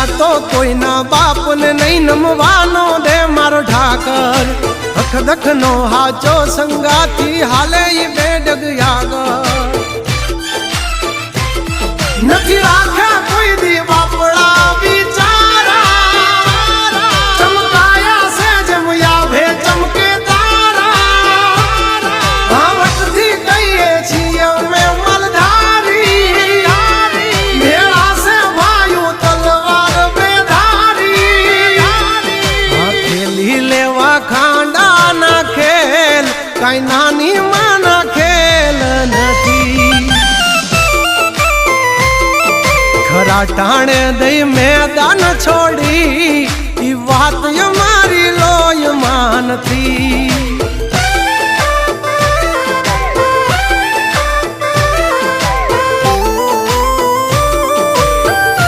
પેલા તો કોઈના બાપને નહીં નમવાનો દે મારો ઢાકર. અખ દખ નો હાચો સંગાતી હાલે ઈ બેડગ આગળ નથી રાખ્યા કઈ નાની માના ખેલ નથી. ખરા ટાણે દઈ મેદાન છોડી, ઈ વાત મારી લોય માનતી